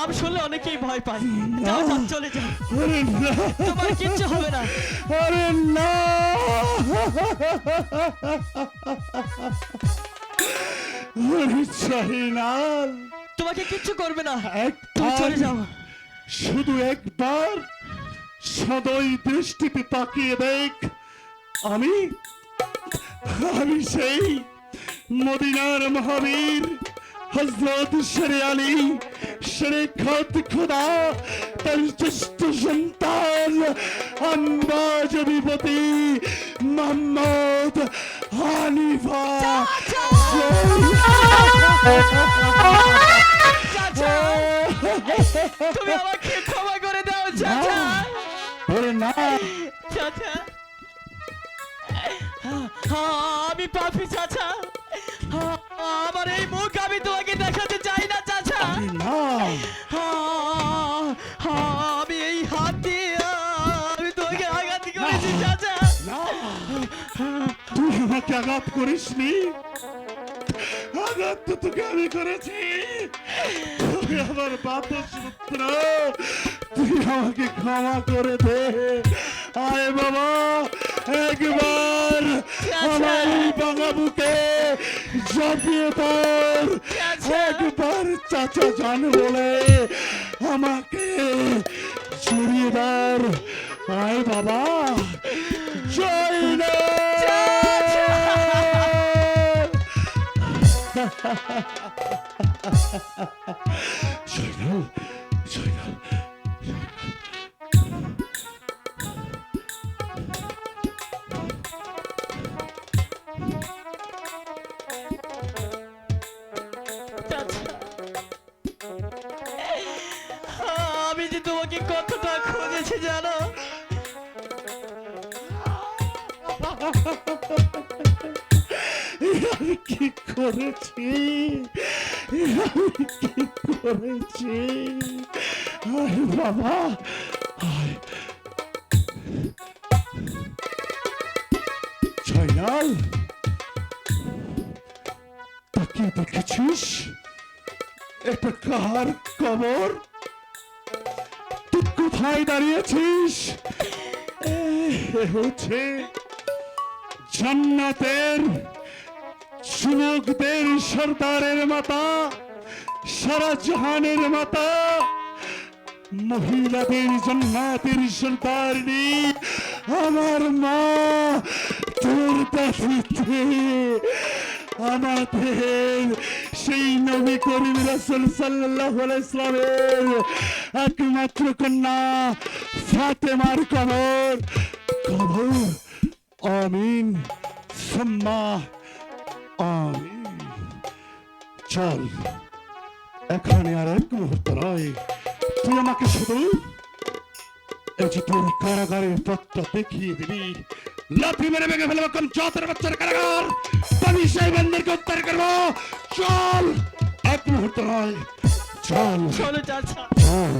নাম শুনলে অনেকেই ভয় পায়। যাও যাও চলে যাও। তোমার কিচ্ছু হবে না। আরে না! তোমাকে কিচ্ছু করবে না। তুমি চলে যাও। শুধু একবার সদয় দৃষ্টিতে তাকিয়ে দেখ। আমি আমি সেই মদিনার মহাবীর হজরত শেরে আলী শেরে খত খোদা তার জ্যেষ্ঠ সন্তান আনবাজ অধিপতি মোহাম্মদ হানিফা তুমি আমাকে ক্ষমা করে দাও চাচা ওরে না চাচা আমি পাপি চাচা আমার এই মুখ আমি তোমাকে আঘাত করিসনি? আঘাত তো তোকে আমি করেছি। তুই আমার বাপের সূত্র তুই আমাকে ক্ষমা করে দে। আয় বাবা একবার আমার বাঙা বুকে ঝাঁপিয়ে পড়। একবার চাচা জান বলে আমাকে জড়িয়ে ধর আয় বাবা জয় না জয়নাল জয়নাল আমি যে তোমাকে কতটা খুঁজেছি জানো? আমি কি করেছি? আমি কি করেছি? আয় বাবা! আয়। জয়নাল তাকে দেখেছিস? এটা কার কবর? তুই কোথায় দাঁড়িয়েছিস? হচ্ছে জান্নাতের যুবকদের সর্দারের মাতা, সারা জাহানের মাতা, মহিলাদের, জান্নাতের সর্দারনি আমার মা, তোর দাসিতে আমাদের সেই নবী করিম রাসূল আলাইহি ইসলামের একমাত্র কন্যা ফাতেমার কবর কবর। আমিন। সুম্মা। আমিন চল এখানে আর এক মুহূর্ত নয়। তুই আমাকে শুধু এই যে তোর কারাগারের পথটা দেখিয়ে দিবি। লাথি মেরে ভেঙে ফেলব কোন চতের বাচ্চার কারাগার? আমি সেই বন্ধুকে উদ্ধার করব। চল এক মুহূর্ত নয় চল চলো। চল।